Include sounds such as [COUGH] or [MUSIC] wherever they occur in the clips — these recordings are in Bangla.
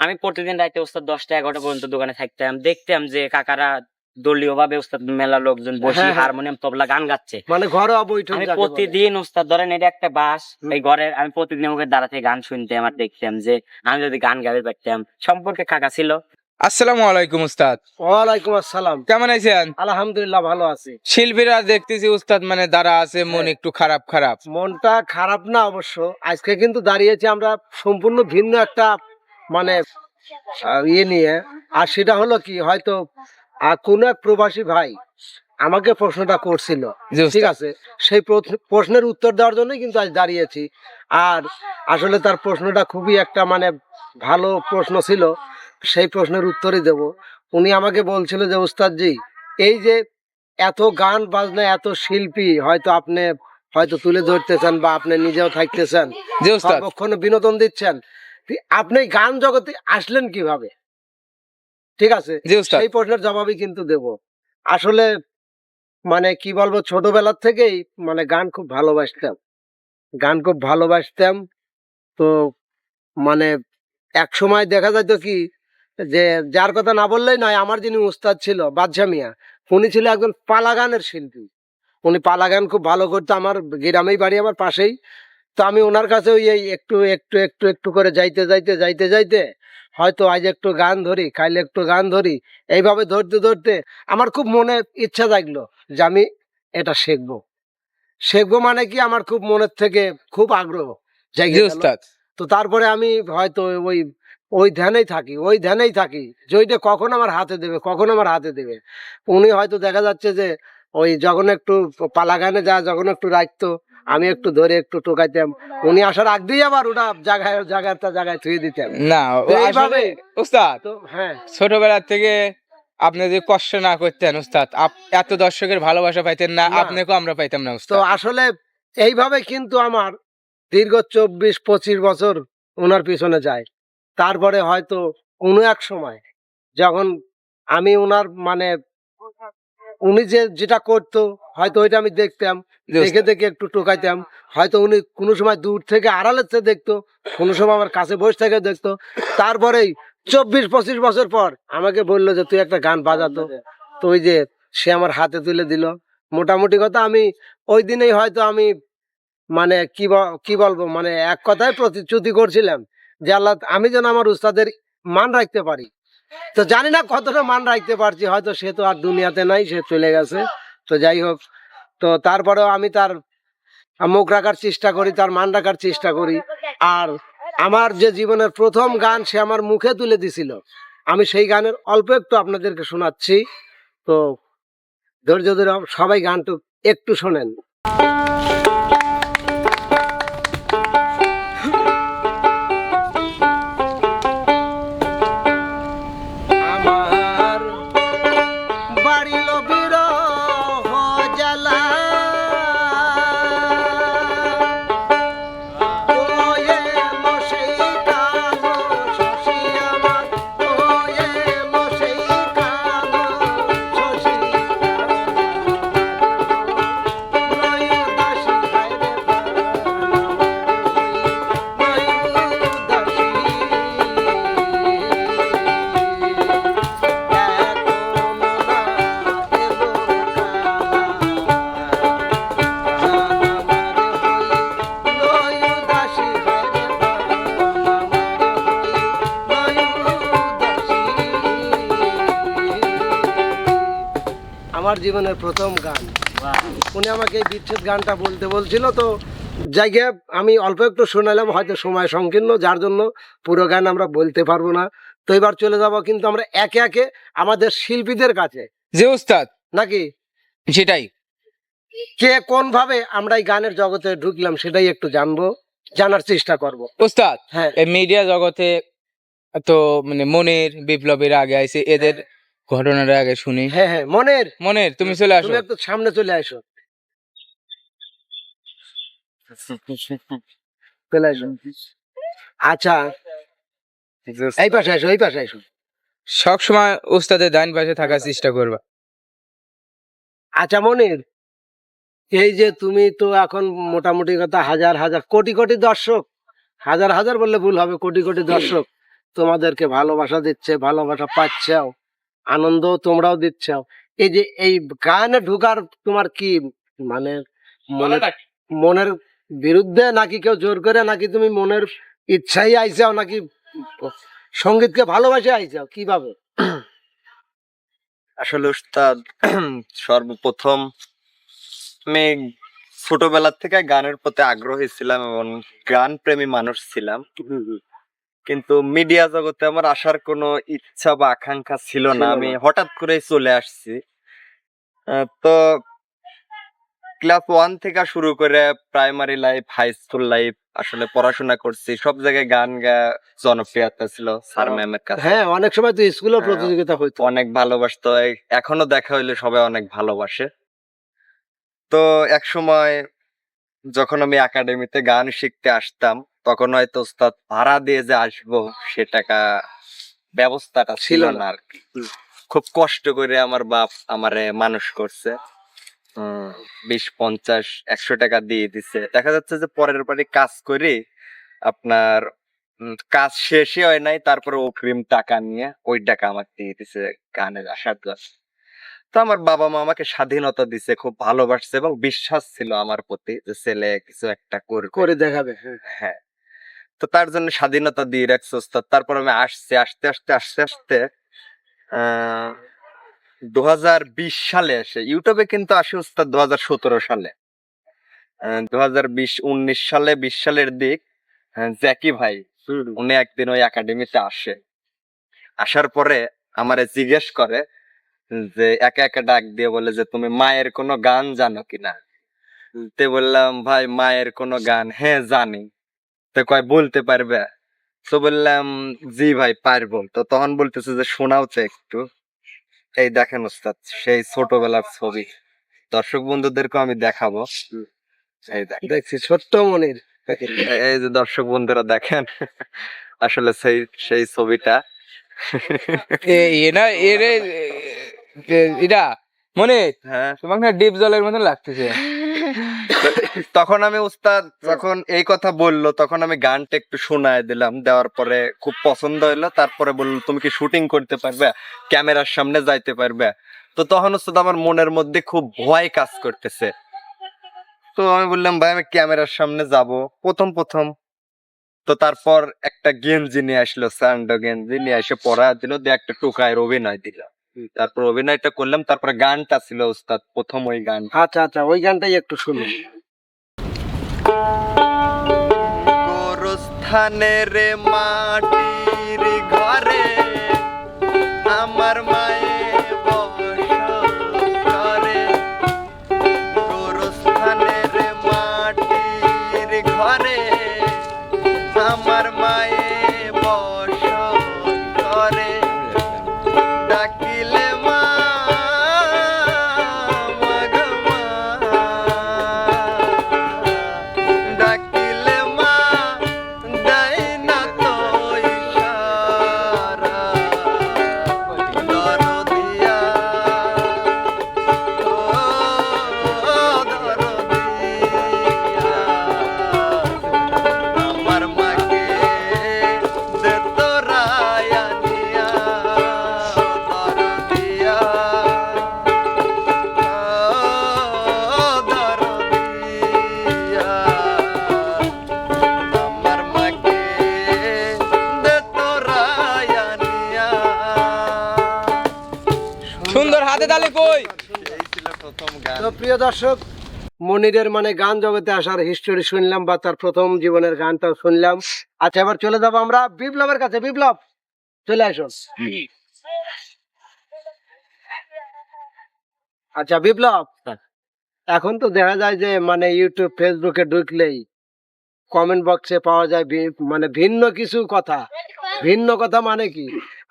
আমি প্রতিদিন রাতে ওস্তাদ দশটা এগারোটা পর্যন্ত দোকানে থাকতাম। দেখতাম যে কাকারা দলীয় ভাবে ওস্তাদ মেলা লোকজন বসে হ্যাঁ, হ্যাঁ। হারমোনিয়াম তবলা গান গাচ্ছে। মানে ঘরোয়া বৈঠক আমি প্রতিদিন ওস্তাদ ধরেন এটা একটা বাস এই ঘরের আমি প্রতিদিন ওকে দাঁড়া থেকে গান শুনতাম আর দেখতাম যে আমি যদি গান গাইতে পারতাম সম্পর্কে কাকা ছিল। আসসালামু আলাইকুম উস্তাদ ওয়ালাইকুম আসসালাম। কেমন আছেন? আলহামদুলিল্লাহ ভালো আছি। শিল্পীরা দেখতেছি উস্তাদ মানে দাঁড়া আছে মন হ্যাঁ। একটু খারাপ খারাপ। মনটা খারাপ না অবশ্য আজকে কিন্তু দাঁড়িয়েছি আমরা সম্পূর্ণ ভিন্ন একটা মানে ইয়ে নিয়ে। আর সেটা হলো কি হয়তো কোন এক প্রবাসী ভাই আমাকে প্রশ্নটা করছিল ঠিক আছে? সেই প্রশ্নের উত্তর দেওয়ার জন্যই কিন্তু আজ দাঁড়িয়েছি। আর আসলে তার প্রশ্নটা খুবই একটা মানে ভালো প্রশ্ন ছিল সেই প্রশ্নের উত্তরই দেব। উনি আমাকে বলছিল যে উস্তাদজি এই যে এত গান বাজনা এত শিল্পী হয়তো আপনি হয়তো তুলে ধরতেছেন বা আপনি নিজেও থাকতেছেন বিনোদন দিচ্ছেন আপনি গান জগতে আসলেন কীভাবে? ঠিক আছে? সেই প্রশ্নের জবাবই কিন্তু দেব। আসলে মানে কি বলব ছোটবেলার থেকেই মানে গান খুব ভালোবাসতাম। গান খুব ভালোবাসতাম। তো মানে এক সময় দেখা যেত কি যে যার কথা না বললেই নয় আমার যিনি উস্তাদ ছিল বাদশা মিয়া উনি ছিল একজন পালা গানের শিল্পী। উনি পালা গান খুব ভালো করতো আমার গ্রামেই বাড়ি আমার পাশেই। তো আমি ওনার কাছে ওই একটু একটু একটু একটু করে যাইতে যাইতে যাইতে যাইতে হয়তো আজ একটু গান ধরি কাইলে একটু গান ধরি। এইভাবে ধরতে ধরতে আমার খুব মনে ইচ্ছা জাগলো যে আমি এটা শিখব। শিখব মানে কি আমার খুব মনের থেকে খুব আগ্রহ তো তারপরে আমি হয়তো ওই ওই ধ্যানেই থাকি ওই ধ্যানেই থাকি। যে ওইটা কখন আমার হাতে দেবে কখন আমার হাতে দেবে। উনি হয়তো দেখা যাচ্ছে যে ওই যখন একটু পালা গানে যা যখন একটু রাখতো আমি একটু ধরে একটু টোকাইতাম উনি আসার আগ দিয়ে আবার ওটা জায়গায় জায়গাটা জায়গায় থুয়ে দিতাম না এইভাবে উস্তাদ হ্যাঁ। ছোটবেলা থেকে আপনি যদি কষ্ট না করতেন উস্তাদ এত দর্শকের ভালোবাসা পাইতেন না না। আপনাকেও আমরা পাইতাম না তো আসলে এইভাবে কিন্তু আমার দীর্ঘ চব্বিশ পঁচিশ বছর ওনার পিছনে যায়। তারপরে হয়তো কোনো এক সময় যখন আমি ওনার মানে উনি যে যেটা করতো হয়তো ওইটা আমি দেখতাম দেখে দেখে একটু টোকাইতাম। হয়তো উনি কোনো সময় দূর থেকে আড়ালের থেকে দেখতো কোনো সময় আমার কাছে বসে থেকে দেখতো। তারপরেই চব্বিশ পঁচিশ বছর পর আমাকে বলল যে তুই একটা গান বাজাতো তো। ওই যে সে আমার হাতে তুলে দিল। মোটামুটি কথা আমি ওই দিনেই হয়তো আমি মানে কি কি বলব মানে এক কথায় প্রতিশ্রুতি করছিলাম যে আল্লাহ আমি যেন আমার উস্তাদের মান রাখতে পারি। তো জানি না কতটা মান রাখতে পারছি, হয়তো সে তো আর দুনিয়াতে নাই, সে চলে গেছে। তো যাই হোক, তো তারপরেও আমি তার মুখ রাখার চেষ্টা করি, তার মান রাখার চেষ্টা করি। আর আমার যে জীবনের প্রথম গান সে আমার মুখে তুলে দিছিল, আমি সেই গানের অল্প একটু আপনাদেরকে শোনাচ্ছি। তো ধৈর্য ধরে সবাই গানটু একটু শোনেন। জীবনের প্রথম গান। উনি আমাকে এই বিচ্ছেদ গানটা বলতে বলছিল তো জায়গায় আমি অল্প একটু শোনালাম হয়তো সময় সংকীর্ণ যার জন্য পুরো গান আমরা বলতে পারব না। তো এবার চলে যাব কিন্তু আমরা একে একে আমাদের শিল্পীদের কাছে। যে উস্তাদ নাকি? সেটাই। কে কোন ভাবে আমরা এই গানের জগতে ঢুকলাম সেটাই একটু জানব জানার চেষ্টা করব। উস্তাদ হ্যাঁ। মিডিয়া জগতে তো মানে মনের বিপ্লবের আগে আইছে এদের ঘটনার আগে শুনি। হ্যাঁ হ্যাঁ মনের। মনের তুমি চলে আসো। তুমি একটু সামনে চলে আসো। চলে আসো। আচ্ছা। এই পাশে আসো এই পাশে আসো। সব সময় উস্তাদের ডাইন পাশে থাকার চেষ্টা করবা। আচ্ছা মনির এই যে তুমি তো এখন মোটামুটি কথা হাজার হাজার কোটি কোটি দর্শক। হাজার হাজার বললে ভুল হবে কোটি কোটি দর্শক। তোমাদেরকে ভালোবাসা দিচ্ছে ভালোবাসা পাচ্ছাও। আনন্দ তোমরাও দিচ্ছ। এই যে এই গানে ঢুকার তোমার কি মানে মনের মনের বিরুদ্ধে নাকি কেউ জোর করে নাকি তুমি মনের ইচ্ছাই আইসাও নাকি সঙ্গীতকে ভালোবাসে আইসাও কীভাবে? আসলে উস্তাদ সর্বপ্রথম আমি ছোটবেলা থেকে গানের প্রতি আগ্রহী ছিলাম এবং গান প্রেমী মানুষ ছিলাম। কিন্তু মিডিয়া জগতে আমার আসার কোনো ইচ্ছা বা আকাঙ্ক্ষা ছিল না। আমি হঠাৎ করেই চলে আসছি। তো ক্লাস ওয়ান থেকে শুরু করে primary life high school life আসলে পড়াশোনা করছি। সব জায়গায় গান গা জনপ্রিয়তা ছিল স্যার ম্যামের কাছে। হ্যাঁ অনেক সময় তো স্কুলেও হ্যাঁ। প্রতিযোগিতা হইতো। অনেক ভালোবাসতো। এখনও দেখা হইলে সবাই অনেক ভালোবাসে। তো এক সময় যখন আমি একাডেমিতে গান শিখতে আসতাম তখন হয়তো ওস্তাদ ভাড়া দিয়ে যে আসব সে টাকা ব্যবস্থাটা ছিল না। আর কি। খুব কষ্ট করে আমার বাপ আমারে মানুষ করছে। বিশ পঞ্চাশ একশো টাকা দিয়ে দিছে। দেখা যাচ্ছে যে পরের বারে কাজ করে আপনার কাজ শেষই হয় নাই তারপরে অগ্রিম টাকা নিয়ে ওই টাকা আমাকে দিয়ে দিছে গানের আসার জন্য তো আমার বাবা মা আমাকে স্বাধীনতা দিছে খুব ভালোবাসছে এবং বিশ্বাস ছিল আমার প্রতি যে ছেলে কিছু একটা করবে। করে দেখাবে হ্যাঁ। হ্যাঁ। তো তার জন্য স্বাধীনতা দিয়ে রাখছে ওস্তাদ। তারপর আমি আসছি আসতে আসতে আসতে আসতে দু সালে আসে ইউটিউবে কিন্তু আসে ওস্তাদ দু সালে। দু হাজার বিশ উনিশ সালে বিশ সালের দিক জ্যাকি ভাই উনি একদিন ওই একাডেমিতে আসে। আসার পরে আমারে জিজ্ঞেস করে যে একা একা ডাক দিয়ে বলে যে তুমি মায়ের কোনো গান জানো কিনা তে বললাম ভাই মায়ের কোনো গান হ্যাঁ জানি। তো কয় বলতে পারবে? তো বললাম জি ভাই পারব। তো তখন বলতেছে যে শোনাও তো একটু। এই দেখেন ওস্তাদ সেই ছোটবেলার ছবি। দর্শক বন্ধুদেরকে আমি দেখাবো। এই দেখছি ছোট্ট মনির। এই যে দর্শক বন্ধুরা দেখেন আসলে সেই সেই ছবিটা। এ- এ না এরে এটা? মনে হ্যাঁ। তোমাকে না ডিপ জলের মতন লাগতেছে। [LAUGHS] তখন আমি উস্তাদ যখন এই কথা বলল তখন আমি গানটা একটু শোনায় দিলাম। দেওয়ার পরে খুব পছন্দ হইল তারপরে বলল তুমি কি শুটিং করতে পারবে? ক্যামেরার সামনে যাইতে পারবে? তো তখন উস্তাদ আমার মনের মধ্যে খুব ভয় কাজ করতেছে। তো আমি বললাম ভাই আমি ক্যামেরার সামনে যাব। প্রথম প্রথম। তো তারপর একটা গেঞ্জি নিয়ে আসলো স্যান্ডো গেঞ্জি নিয়ে এসে পড়া দিল দিয়ে একটা টোকায়ের অভিনয় দিল। তারপর অভিনয়টা করলাম তারপরে গানটা ছিল ওস্তাদ প্রথম ওই গান। আচ্ছা আচ্ছা ওই গানটাই একটু শুনুন। গোরস্থানের মাটির দর্শক মনিরের মানে গান জগতে আসার হিস্টোরি শুনলাম বা তার প্রথম জীবনের গানটাও শুনলাম। আচ্ছা এবার চলে যাব আমরা বিপ্লবের কাছে। বিপ্লব চলে আসো। আচ্ছা বিপ্লব এখন তো দেখা যায় যে মানে ইউটিউব ফেসবুকে ঢুকলেই কমেন্ট বক্সে পাওয়া যায় মানে ভিন্ন কিছু কথা। ভিন্ন কথা মানে কি?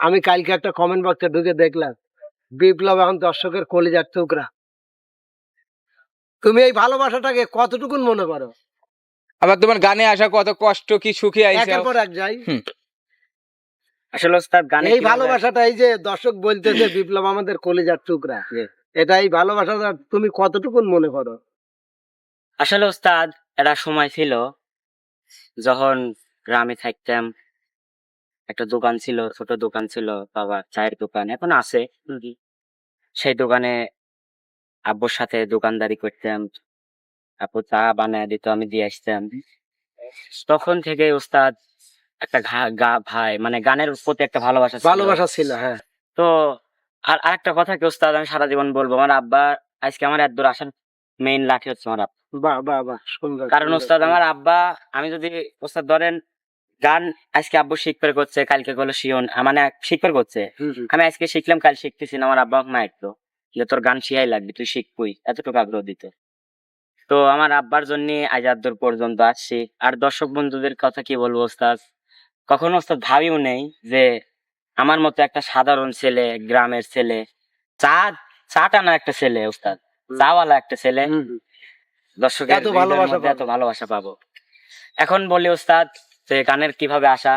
আমি কালকে একটা কমেন্ট বক্সে ঢুকে দেখলাম বিপ্লব এখন দর্শকের কলিজার টুকরা। তুমি এই ভালোবাসাটাকে কতটুকুন মনে করো? আবার তোমার গানে আসা কত কষ্ট কি সুখী আইছে? একের পর এক যাই। আসলে ওস্তাদ গানে এই ভালোবাসাটা এই যে দর্শক বলতেছে বিপ্লব আমাদের কলিজার টুকরা। এটা এই ভালোবাসাটা তুমি কতটুকুন মনে করো? আসলে ওস্তাদ একটা সময় ছিল যখন গ্রামে থাকতাম একটা দোকান ছিল ছোট দোকান ছিল বাবার চায়ের দোকান এখন আছে। সেই দোকানে আব্বুর সাথে দোকানদারি করতাম আব্বু চা বানায় দিত আমি দিয়ে আসতাম। তখন থেকে উস্তাদ একটা গা ভাই মানে গানের প্রতি একটা ভালোবাসা ভালোবাসা ছিল হ্যাঁ। তো আর আরেকটা কথা কি ওস্তাদ আমি সারা জীবন বলব আমার আব্বা আজকে আমার এত দূর আসার মেইন লাঠি হচ্ছে আমার আব্বা। বাহ বাহ বাহ সুন্দর কারণ ওস্তাদ আমার আব্বা আমি যদি ওস্তাদ ধরেন গান আজকে আব্বু শিখপের করছে কালকে করল শিওন মানে শিখপের করছে। আমি আজকে শিখলাম কাল শিখতেছি না আমার আব্বা মা একটু যে তোর গান শিখাই লাগবে তুই শিখবই এতটুকু আগ্রহ দিত তো আমার আব্বার জন্য আজ পর্যন্ত আসছি। আর দর্শক বন্ধুদের কথা কি বলব ওস্তাদ? কখনো ওস্তাদ ভাবিও নেই যে আমার মতো একটা সাধারণ ছেলে গ্রামের ছেলে চা চা টানা একটা ছেলে ওস্তাদ চাওয়ালা একটা ছেলে। দর্শকের এত ভালোবাসা এত পাবো। ভালোবাসা পাবো। এখন বলি ওস্তাদ যে গানের কীভাবে আসা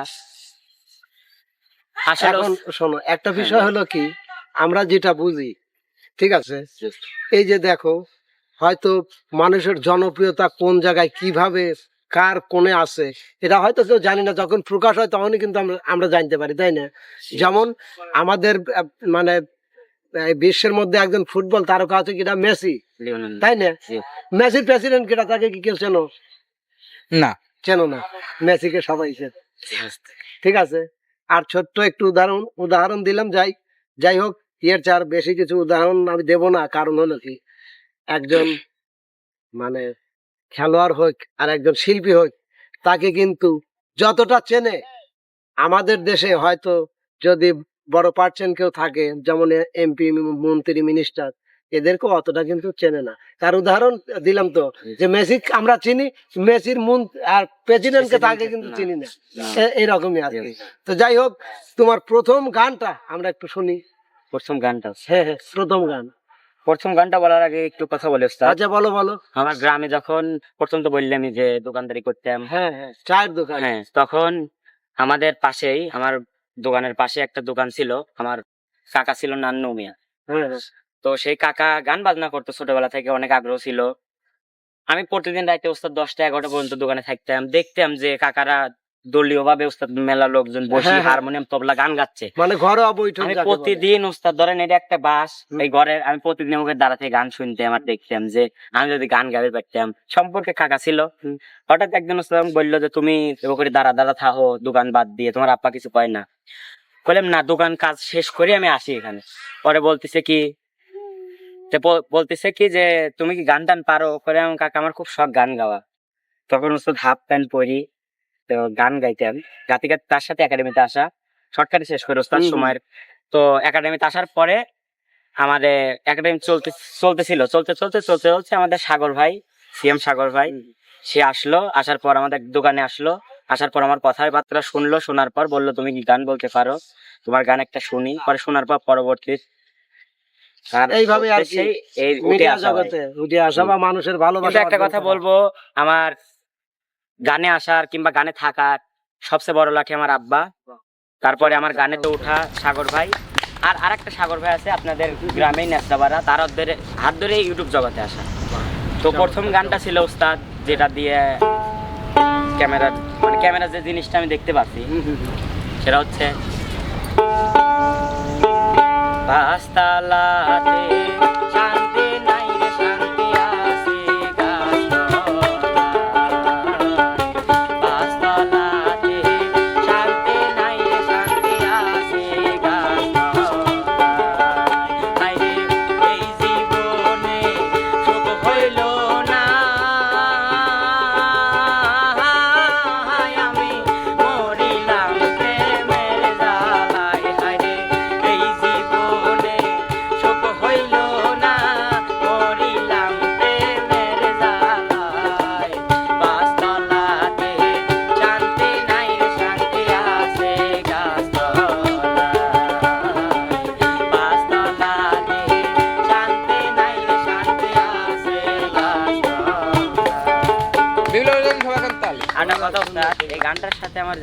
আসলে শোনো একটা বিষয় হলো কি আমরা যেটা বুঝি ঠিক আছে? এই যে দেখো হয়তো মানুষের জনপ্রিয়তা কোন জায়গায় কীভাবে কার কোণে আছে এটা হয়তো কেউ জানি না যখন প্রকাশ হয় তখনই কিন্তু আমরা আমরা জানতে পারি তাই না? যেমন আমাদের মানে বিশ্বের মধ্যে একজন ফুটবল তারকা আছে কিনা? মেসি তাই না? মেসির প্রেসিডেন্ট কিনা তাকে কি কেউ চেনো? না। চেনো না? মেসিকে সবাই চেনে। ঠিক আছে? আর ছোট্ট একটু উদাহরণ উদাহরণ দিলাম যাই যাই হোক এর চার বেশি কিছু উদাহরণ আমি দেব না কারণ হলো কি একজন মানে খেলোয়াড় হোক আর একজন শিল্পী হোক তাকে কিন্তু যতটা চেনে আমাদের দেশে হয়তো যদি বড় পার্সেন্ট কেউ থাকে যেমন এমপি মন্ত্রী মিনিস্টার এদেরকে অতটা কিন্তু চেনে না। তার উদাহরণ দিলাম তো যে মেসি আমরা চিনি মেসির মন আর প্রেসিডেন্টকে তাকে কিন্তু চিনি না। না। এ- এইরকমই আর তো যাই হোক তোমার প্রথম গানটা আমরা একটু শুনি। প্রথম গানটা হ্যাঁ হ্যাঁ প্রথম গান। প্রথম গানটা বলার আগে একটু কথা বলি ওস্তাদ। আচ্ছা বলো বলো। আমার গ্রামে যখন প্রথম তো বললামই যে দোকানদারি করতাম। হ্যাঁ হ্যাঁ চায়ের দোকান। হ্যাঁ তখন আমাদের পাশেই আমার দোকানের পাশে একটা দোকান ছিল আমার কাকা ছিল নান্নু মিয়া। হ্যাঁ হ্যাঁ। তো সেই কাকা গান বাজনা করতো ছোটবেলা থেকে অনেক আগ্রহ ছিল। আমি প্রতিদিন রাতে ওস্তাদ দশটা এগারোটা পর্যন্ত দোকানে থাকতাম দেখতাম যে কাকারা দলীয় ভাবে ওস্তাদ মেলা লোকজন বসে হ্যাঁ, হ্যাঁ। হারমোনিয়াম তবলা গান গাচ্ছে। মানে ঘরোয়া বৈঠক আমি প্রতিদিন ওস্তাদ ধরেন এটা একটা বাস এই ঘরে আমি প্রতিদিন ওকে দাঁড়াতে গান শুনতে আমার দেখতাম যে আমি যদি গান গাইতে পারতাম সম্পর্কে কাকা ছিল। হঠাৎ একদিন ওস্তাদ আমাকে বলল যে তুমি ওখানে দাঁড়া দাঁড়া থাকো দোকান বাদ দিয়ে তোমার আপ্পা কিছু কয় না। বললাম না দোকান কাজ শেষ করে আমি আসি এখানে। পরে বলতেছে কি বলতেছে কি যে তুমি কি গান টান পারো? করে আমি কাকা আমার খুব শখ গান গাওয়া। তখন ওস্তাদ হাফ প্যান্ট পরি তো গান গাইতেন গাতে গাতে তার সাথে একাডেমিতে আসা। শর্টকাটে শেষ করে ওস্তাদ। সময়ের। তো একাডেমিতে আসার পরে আমাদের একাডেমি চলতে চলতেছিল। চলতে চলতে চলতে চলছে আমাদের সাগর ভাই সিএম সাগর ভাই সে আসলো। আসার পর আমাদের দোকানে আসলো। আসার পর আমার কথাবার্তা শুনলো। শোনার পর বলল তুমি কি গান বলতে পারো? তোমার গান একটা শুনি। পরে শোনার পর পরবর্তী এইভাবে আর সেই এই উঠে আসা বা মানুষের ভালোবাসা একটা কথা বলব আমার গানে আসার কিংবা গানে থাকার সবচেয়ে বড় লাঠি আমার আব্বা। তারপরে আমার গানে তো উঠা সাগর ভাই। আর আরেকটা সাগর ভাই আছে আপনাদের গ্রামেই নেসরাবাড়া তার ধরে হাত ধরে ইউটিউব জগতে আসা। তো প্রথম গানটা ছিল উস্তাদ যেটা দিয়ে ক্যামেরার মানে ক্যামেরার যে জিনিসটা আমি দেখতে পাচ্ছি। সেটা হচ্ছে পাঁচতলাতে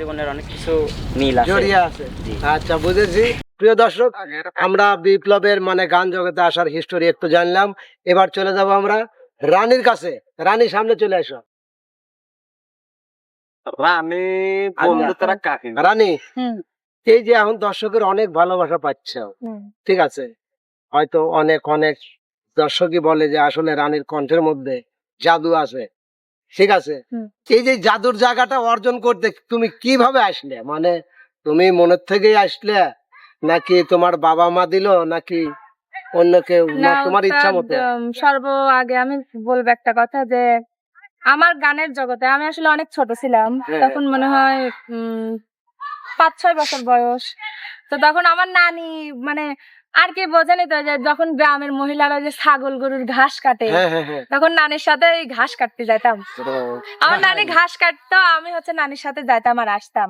জীবনের অনেক কিছু মিল আছে। জড়িয়ে আছে। আচ্ছা বুঝেছি। প্রিয় দর্শক আমরা বিপ্লবের মানে গান জগতে আসার হিস্টোরি একটু জানলাম। এবার চলে যাব আমরা রানীর কাছে। রানী সামনে চলে এসো। রানী কাকে? রানী এই যে এখন দর্শকের অনেক ভালোবাসা পাচ্ছ। ঠিক আছে? হয়তো অনেক অনেক দর্শকই বলে যে আসলে রানীর কণ্ঠের মধ্যে জাদু আছে। ঠিক আছে? এই যে জাদুর জায়গাটা অর্জন করতে তুমি কীভাবে আসলে? মানে তুমি মনের থেকেই আসলে? নাকি তোমার বাবা মা দিল? নাকি অন্য কেউ? না তোমার ইচ্ছা মতো? সর্ব আগে আমি বলব একটা কথা যে আমার গানের জগতে আমি আসলে অনেক ছোট ছিলাম। হ্যাঁ। তখন মনে হয় পাঁচ ছয় বছর বয়স। তো তখন আমার নানি মানে আর কি বোঝেনি তো যে যখন গ্রামের মহিলারা যে ছাগল গরুর ঘাস কাটে হ্যাঁ হ্যাঁ হ্যাঁ। তখন নানির সাথে এই ঘাস কাটতে যাইতাম। আমার নানি ঘাস কাটতো আমি হচ্ছে নানির সাথে যাইতাম আর আসতাম।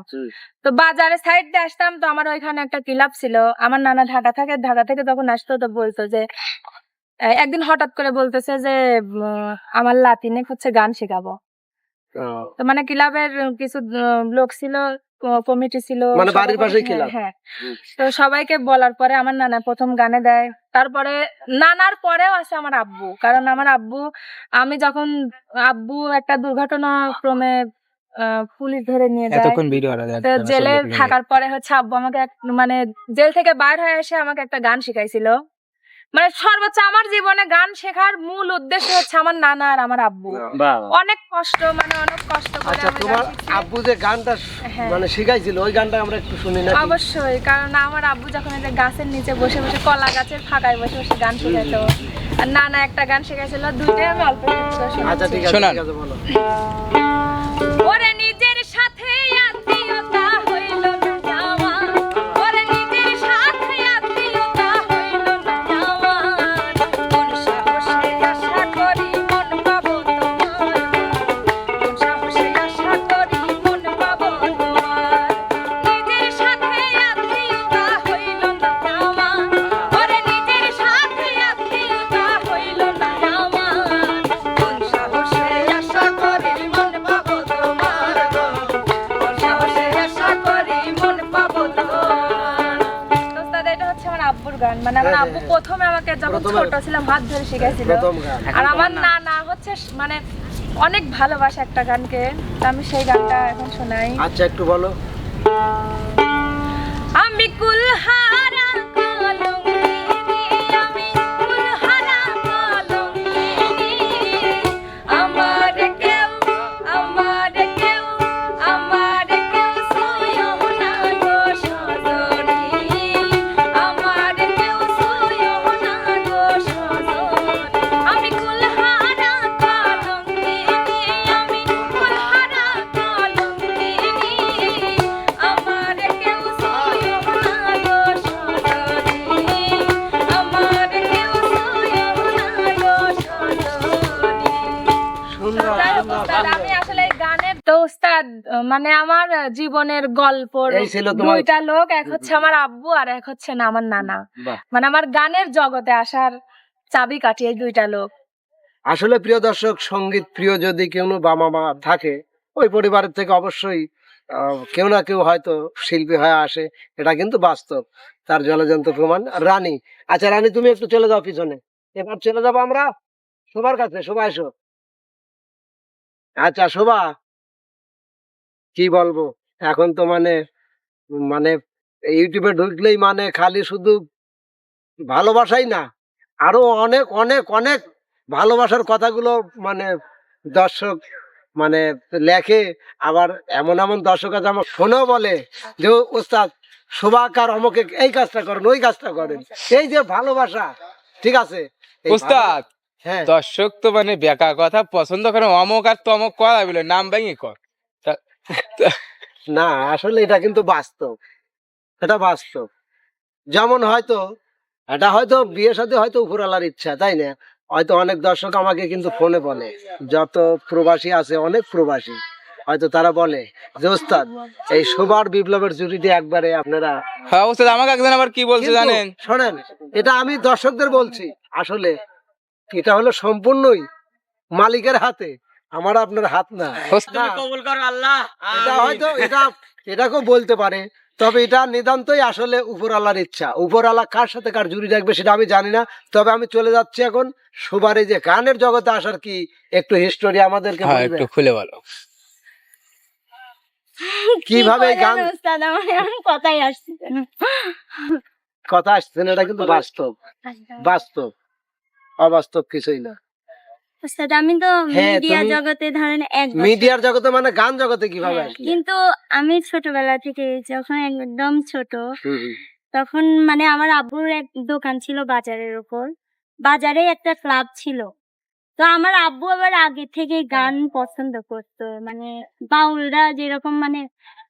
তো বাজারে সাইড দিয়ে আসতাম তো আমার ওইখানে একটা ক্লাব ছিল। আমার নানা ঢাকা থাকে ঢাকা থেকে তখন আসতো তো বলতো যে একদিন হঠাৎ করে বলতেছে যে আমার লাতিনে হচ্ছে গান শেখাবো। তো মানে ক্লাবের কিছু লোক ছিল কমিটি ছিল মানে বাড়ির পাশেই হ্যাঁ, ক্লাব? হ্যাঁ। তো সবাইকে বলার পরে আমার নানা প্রথম গানে দেয়। তারপরে নানার পরেও আছে আমার আব্বু। কারণ আমার আব্বু আমি যখন আব্বু একটা দুর্ঘটনা ক্রমে আহ, পুলিশ ধরে নিয়ে যায় এতক্ষণ ভিডিও তো জেলে থাকার পরে হচ্ছে আব্বু আমাকে মানে জেল থেকে বাইর হয়ে এসে আমাকে একটা গান শিখাইছিল। মানে সর্বোচ্চ আমার জীবনে গান শেখার মূল উদ্দেশ্য হচ্ছে আমার নানা আর আমার আব্বু। অনেক কষ্ট মানে অনেক কষ্ট করে আচ্ছা তোমার আব্বু যে গানটা হ্যাঁ। মানে শিখাইছিল ওই গানটা আমরা একটু শুনি না অবশ্যই কারণ আমার আব্বু যখন একটা গাছের নিচে বসে বসে কলা গাছের ফাঁকায় বসে বসে গান শেখাইতো আর নানা একটা গান শেখাইছিল দুইটাই আমি অল্প আচ্ছা। ঠিক আছে শোনান। আব্বুর গান। মানে আমার হ্যাঁ, আব্বু হ্যাঁ। প্রথমে আমাকে যখন ছোট ছিলাম হাত ধরে শিখাইছিল। আর আমার না। না হচ্ছে মানে অনেক ভালোবাসা একটা গানকে। আমি সেই গানটা এখন শোনাই। আচ্ছা একটু বলো। আমি কুলহারা মানে আমার জীবনের গল্প দুইটা লোক এক হচ্ছে আমার আব্বু আর এক হচ্ছে না আমার নানা। মানে আমার গানের জগতে আসার চাবি কাঠি এই দুইটা লোক। আসলে প্রিয় দর্শক সংগীত প্রিয় যদি কেউ বাবা মা থাকে ওই পরিবারের থেকে অবশ্যই কেউ না কেউ হয়তো শিল্পী হয়ে আসে এটা কিন্তু বাস্তব। তার জলজন্ত প্রমাণ রানী। আচ্ছা রানী তুমি একটু চলে যাও পিছনে। এবার চলে যাব আমরা? শোভার কাছে শোভা এসো। আচ্ছা শোভা কি বলব? এখন তো মানে মানে ইউটিউবে ঢুকলেই মানে খালি শুধু ভালোবাসাই না আরও অনেক অনেক অনেক ভালোবাসার কথাগুলো মানে দর্শক মানে লেখে আবার এমন এমন দর্শক আছে আমার ফোনেও বলে যে ওস্তাদ শোভাকার অমকে এই কাজটা করেন ওই কাজটা করেন এই যে ভালোবাসা ঠিক আছে? ভালো- হ্যাঁ। দর্শক তো মানে বেকার কথা পছন্দ করে অমক আর তমক করা বলে নাম ভেঙে কর। [LAUGHS] না আসলে এটা কিন্তু বাস্তব। এটা বাস্তব। যেমন হয়তো এটা হয়তো বিয়ে সাথে হয়তো উপরালার ইচ্ছা তাই না? হয়তো অনেক দর্শক আমাকে কিন্তু ফোনে বলে যত প্রবাসী আছে অনেক প্রবাসী হয়তো তারা বলে যে ওস্তাদ এই শোবার বিপ্লবের জুড়িতে একবারে আপনারা হ্যাঁ উস্তাদ আমাকে একজন আবার কি বলছে জানেন? শোনেন এটা আমি দর্শকদের বলছি আসলে এটা হলো সম্পূর্ণই মালিকের হাতে। আমার আপনার হাত না। উস্তাদ কবুল করো আল্লাহ। এটা হয়তো এটা এটাকেও বলতে পারে। তবে এটা নিতান্তই আসলে উপরওয়ালার ইচ্ছা। উপরওয়ালা কার সাথে কার জুড়ি রাখবে সেটা আমি জানি না। তবে আমি চলে যাচ্ছি এখন সুবারে যে গানের জগতে আসার কি একটু হিস্টোরি আমাদেরকে হ্যাঁ একটু খুলে বলো। কীভাবে গান কথাই আসছে কথা আসছে না এটা কিন্তু বাস্তব। বাস্তব। অবাস্তব কিছুই না। আমি তো হ্যাঁ, মিডিয়া তুমি- জগতে ধরেন এক বছর- মিডিয়ার জগতে মানে গান জগতে কীভাবে হ্যাঁ, আসলে কিন্তু আমি ছোটবেলা থেকে যখন একদম ছোট হুম, হুম। তখন মানে আমার আব্বুর এক দোকান ছিল বাজারের উপর বাজারে একটা ক্লাব ছিল। তো আমার আব্বু আবার আগে থেকে গান পছন্দ করতো। মানে বাউলরা যেরকম মানে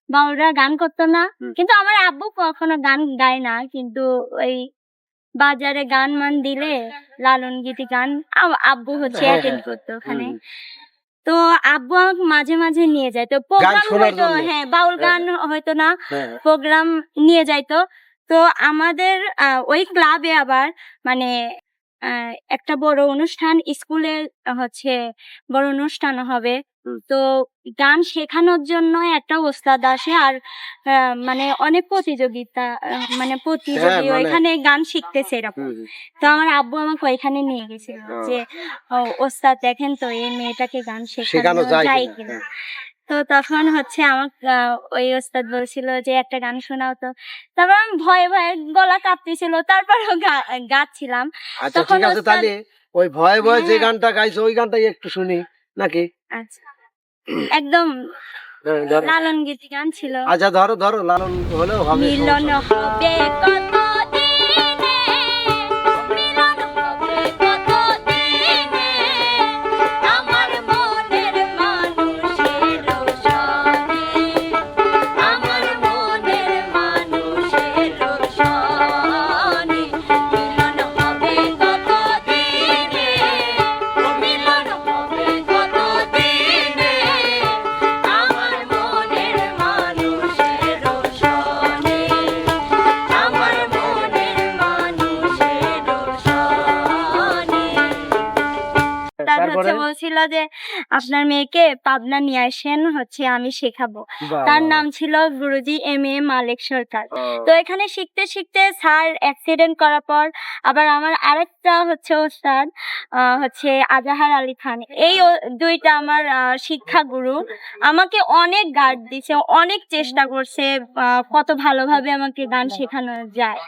বাউলরা গান করতো না কিন্তু আমার আব্বু কখনো গান গায় না। কিন্তু ওই বাজারে গান মান দিলে লালন গীতি গান আব্বু হচ্ছে হ্যাঁ, অ্যাটেন্ড হ্যাঁ। করতো ওখানে। তো আব্বু আমাকে মাঝে মাঝে নিয়ে যাইতো প্রোগ্রাম হয়তো হ্যাঁ বাউল গান হয়তো না হ্যাঁ, প্রোগ্রাম নিয়ে যাইতো তো। আমাদের ওই ক্লাবে আবার মানে একটা বড় অনুষ্ঠান স্কুলে হচ্ছে বড় অনুষ্ঠান হবে। তো গান শেখানোর জন্য একটা ওস্তাদ আসে আর মানে অনেক প্রতিযোগিতা মানে প্রতিযোগী মানে- ওইখানে গান শিখতেছে এরকম। তো আমার আব্বু আমাকে ওইখানে নিয়ে গেছিল যে ওস্তাদ দেখেন তো এই মেয়েটাকে গান শেখানো যায় যায় কিনা? তো তখন হচ্ছে আমার ওই ওস্তাদ বলছিল যে একটা গান শোনাও তো। তারপর আমি ভয়ে ভয়ে গলা কাঁপতেছিল তারপরেও গাচ্ছিলাম। আচ্ছা তখন ঠিক আছে তাহলে ওই ভয়ে ভয়ে যে হ্যাঁ। গানটা গাইছো ওই গানটাই একটু শুনি নাকি? আচ্ছা। একদম লালন গীতি গান ছিল। আচ্ছা ধরো ধরো লালন হলেও হবে মিলন হবে কত আপনার মেয়েকে পাবনা নিয়ে আসেন হচ্ছে আমি শেখাবো। তার নাম ছিল গুরুজি এম এ মালিক সরকার। তো এখানে শিখতে শিখতে স্যার অ্যাক্সিডেন্ট করার পর আবার আমার আরেকটা হচ্ছে ওস্তাদ হচ্ছে আজাহার আলী খান। এই দুইটা আমার শিক্ষা গুরু। আমাকে অনেক গার্ড দিছে অনেক চেষ্টা করছে কত ভালোভাবে আমাকে গান শেখানো যায়।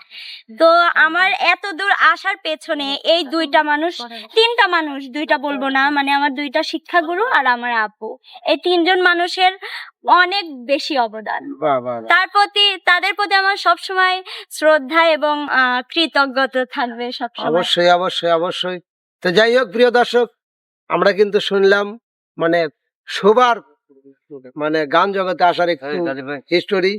তো আমার এত দূর আসার পেছনে এই দুইটা মানুষ তিনটা মানুষ দুইটা বলব না মানে আমার দুইটা শিক্ষাগুরু আর আমার আপু এই তিনজন মানুষের অনেক বেশি অবদান। বাহ, বাহ, বাহ। তার প্রতি তাদের প্রতি আমার সবসময় শ্রদ্ধা এবং আহ, কৃতজ্ঞতা থাকবে সবসময়। অবশ্যই অবশ্যই অবশ্যই। তো যাই হোক প্রিয় দর্শক আমরা কিন্তু শুনলাম মানে সবার মানে গান জগতে আসার একটু হিস্টোরি